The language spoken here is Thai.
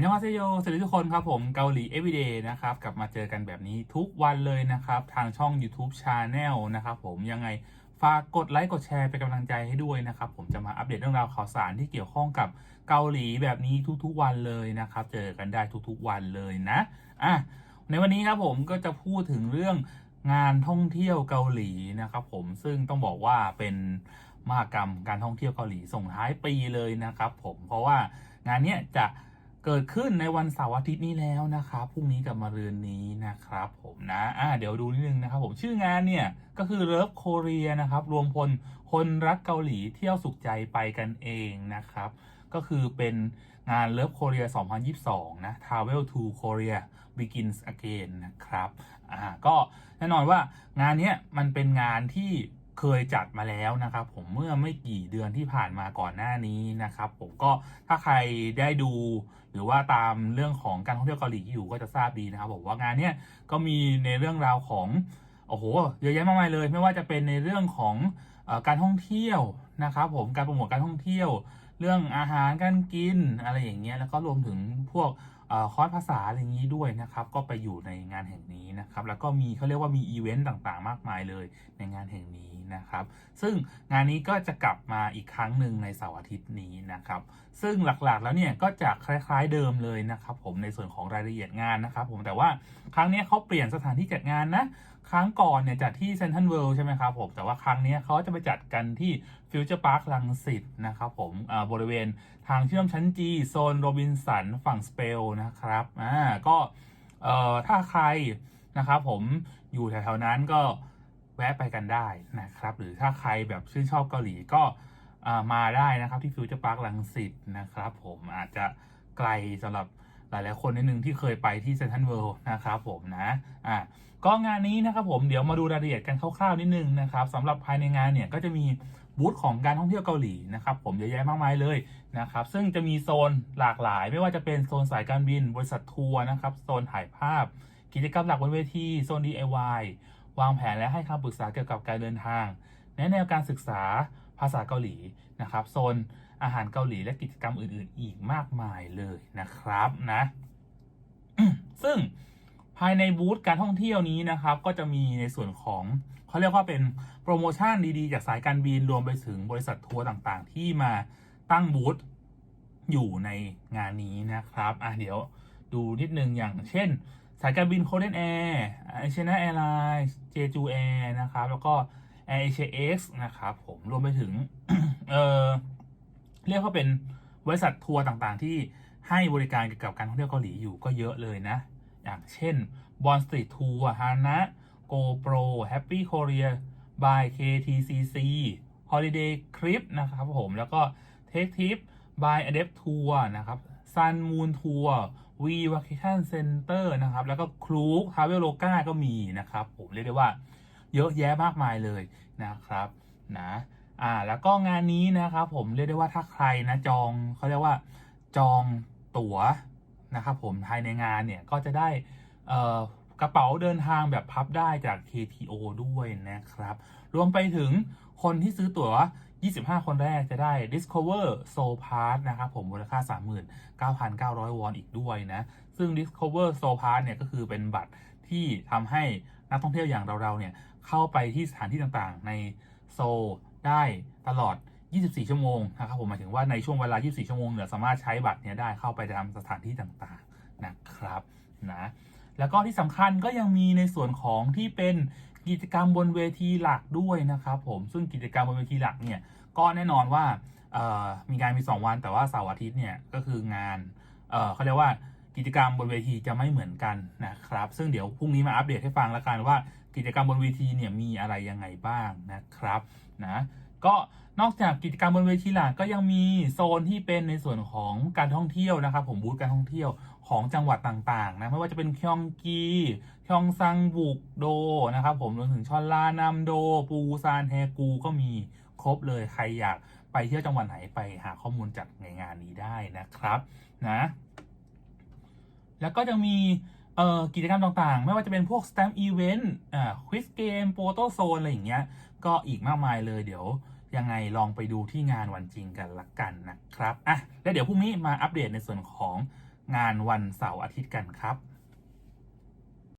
นยองฮาเซโยสวัสดีทุกคนครับผมเกาหลี everyday นะครับ กลับมาเจอกันแบบนี้ทุกวันเลยนะครับ ทางช่อง YouTube Channel นะครับผมยังไงฝากกดไลค์กดแชร์เป็นกำลังใจให้ด้วยนะครับ ผมจะมาอัปเดตเรื่องราวข่าวสารที่เกี่ยวข้องกับเกาหลีแบบนี้ทุกๆวันเลยนะครับ เจอกันได้ทุกๆวันเลยนะอะในวันนี้ครับผมก็จะพูดถึงเรื่องงานท่องเที่ยวเกาหลีนะครับ ผมซึ่งต้องบอกว่าเป็นมหกรรมการท่องเที่ยวเกาหลีส่งท้ายปีเลยนะครับ ผมเพราะว่างานเนี้ยจะ เกิดขึ้นในวันเสาร์อาทิตย์นี้แล้วนะครับพรุ่งนี้กับมารืนนี้นะครับผมนะอ่าเดี๋ยวดูนิดนึงนะครับผมชื่องานเนี่ยก็คือเลิฟโคเรียนะครับรวมพลคนรักเกาหลีเที่ยวสุขใจไปกันเองนะครับก็คือเป็นงานเลิฟโคเรีย 2022 นะ Travel to Korea Begins Again นะครับอ่าก็แน่นอนว่างานนี้มันเป็นงานที่ เคยจัดมาแล้วนะครับ ผมเมื่อไม่กี่เดือนที่ผ่านมาก่อนหน้านี้นะครับ ผมก็ถ้าใครได้ดู หรือว่าตามเรื่องของการท่องเที่ยวเกาหลีอยู่ก็จะทราบดีนะครับผมว่างานเนี้ยก็มีในเรื่องราวของโอ้โหเยอะแยะมากมายเลย ไม่ว่าจะเป็นในเรื่องของอการท่องเที่ยวนะครับ ผมการโปรโมทการท่องเที่ยว เรื่องอาหารการกินอะไรอย่างเงี้ยแล้วก็รวมถึงพวก คอร์สภาษาอะไรอย่างนี้ด้วยนะครับ ก็ไปอยู่ในงานแห่งนี้นะครับ แล้วก็มีเขาเรียกว่ามีอีเวนต์ต่างๆ มากมายเลยในงานแห่งนี้นะครับ ซึ่งงานนี้ก็จะกลับมาอีกครั้งหนึ่งในเสาร์อาทิตย์นี้นะครับ ซึ่งหลักๆแล้วเนี่ยก็จะคล้ายๆเดิมเลยนะครับ ผมในส่วนของรายละเอียดงานนะครับ ผมแต่ว่าครั้งนี้เขาเปลี่ยนสถานที่จัดงานนะ ครั้งก่อนเนี่ยจัดที่เซนทรัลเวิลด์ใช่ไหมครับผมแต่ว่าครั้งนี้เขาจะไปจัดกันที่ ฟิวเจอร์พาร์คลังสิตนะครับผมบริเวณทางเชื่อมชั้นจีโซนโรบินสันฝั่งสเปลนะครับอ่าก็ถ้าใครนะครับผมอยู่แถวๆนั้นก็แวะไปกันได้นะครับ หรือถ้าใครแบบชื่นชอบเกาหลีก็มาได้นะครับที่ฟิวเจอร์พาร์คลังสิตนะครับผมอาจจะไกลสำหรับ หลายๆคนนิดนึงที่เคยไปที่เซนทรัลเวิลด์นะครับผมนะอ่าก็งานนี้นะครับผมเดี๋ยวมาดูรายละเอียดกันคร่าวๆนิดนึงนะครับสำหรับภายในงานเนี่ยก็จะมีบูธของการท่องเที่ยวเกาหลีนะครับผมเยอะแยะมากมายเลยนะครับซึ่งจะมีโซนหลากหลาย ไม่ว่าจะเป็นโซนสายการบิน บริษัททัวร์นะครับโซนถ่ายภาพ กิจกรรมหลักบนเวทีโซน DIY วางแผนและให้คำปรึกษาเกี่ยวกับการเดินทางแนะแนวการศึกษา ภาษาเกาหลีนะครับโซนอาหารเกาหลีและกิจกรรมอื่นๆ อีกมากมายเลยนะครับนะซึ่งภายในบูธการท่องเที่ยวนี้นะครับ ก็จะมีในส่วนของเขาเรียกว่าเป็นโปรโมชั่นดีๆ จากสายการบินรวมไปถึงบริษัททัวร์ต่างๆ ที่มาตั้งบูธอยู่ในงานนี้นะครับอะเดี๋ยวดูนิดนึงอย่างเช่น สายการบินโคเดนแอร์เอเชียนาแอร์ไลน์เจจูแอร์นะครับ แล้วก็ แอร์เอเชียเอ็กซ์นะครับผมรวมไปถึงเออเรียกว่าเป็นบริษัททัวร์ต่างๆ ที่ให้บริการเกี่ยวกับการท่องเที่ยวเกาหลีอยู่ก็เยอะเลยนะ อย่างเช่น b o n Street Tour ฮานะ GoPro Happy Korea by KTCC Holiday Trip นะครับผมแล้วก็ Take Trip by Adept Tour นะครับ Sun Moon Tour V Vacation Center นะครับ แล้วก็ Klook Traveloka ก็มีนะครับ ผมเรียกได้ว่า เยอะแยะมากมายเลยนะครับนะอ่าแล้วก็งานนี้นะครับผมเรียกได้ว่าถ้าใครนะจองเขาเรียกว่าจองตั๋วนะครับผมภายในงานเนี่ยก็จะได้เอ่อ กระเป๋าเดินทางแบบพับได้จาก KTO ด้วยนะครับ รวมไปถึงคนที่ซื้อตั๋ว 25 คนแรกจะได้ Discover Soul Pass นะครับผมมูลค่า 39,900 วอนอีกด้วยนะ ซึ่ง Discover Soul Pass เนี่ยก็คือเป็นบัตรที่ทำให้นักท่องเที่ยวอย่างเราๆเนี่ยเข้าไปที่สถานที่ต่างๆ ในโซลได้ตลอด 24 ชั่วโมงนะครับผมหมายถึงว่าในช่วงเวลา 24 ชั่วโมงเนี่ยสามารถใช้บัตรเนี้ยได้เข้าไปตามสถานที่ต่างๆนะครับนะ แล้วก็ที่สำคัญก็ยังมีในส่วนของที่เป็นกิจกรรมบนเวทีหลักด้วยนะครับผมซึ่งกิจกรรมบนเวทีหลักเนี่ยก็แน่นอนว่ามีงานมี 2 วันแต่ว่าเสาร์อาทิตย์เนี่ยก็คืองานเเขาเรียกว่ากิจกรรมบนเวทีจะไม่เหมือนกันนะครับ ซึ่งเดี๋ยวพรุ่งนี้มาอัปเดตให้ฟังล้วกันว่ากิจกรรมบนเวทีเนี่ยมีอะไรยังไงบ้างนะครับนะก็นอกจากกิจกรรมบนเวทีหลักก็ยังมีโซนที่เป็นในส่วนของการท่องเที่ยวนะครับ ผมบูธการท่องเที่ยว ของจังหวัดต่างๆนะไม่ว่าจะเป็นคยองกีคยองซังบุกโดนะครับผมรวมถึงชอนลานามโด ปูซานแฮกูก็มีครบเลยใครอยากไปเที่ยวจังหวัดไหนไปหาข้อมูลจากในงานนี้ได้นะครับนะแล้วก็ยังมีกิจกรรมต่างๆ ไม่ว่าจะเป็นพวก stamp event อ่า quiz game photo zone อะไรอย่างเงี้ย ก็อีกมากมายเลยเดี๋ยวยังไงลองไปดูที่งานวันจริงกันละกันนะครับอะแล้วเดี๋ยวพรุ่งนี้มาอัปเดตในส่วนของ งานวันเสาร์อาทิตย์กันครับ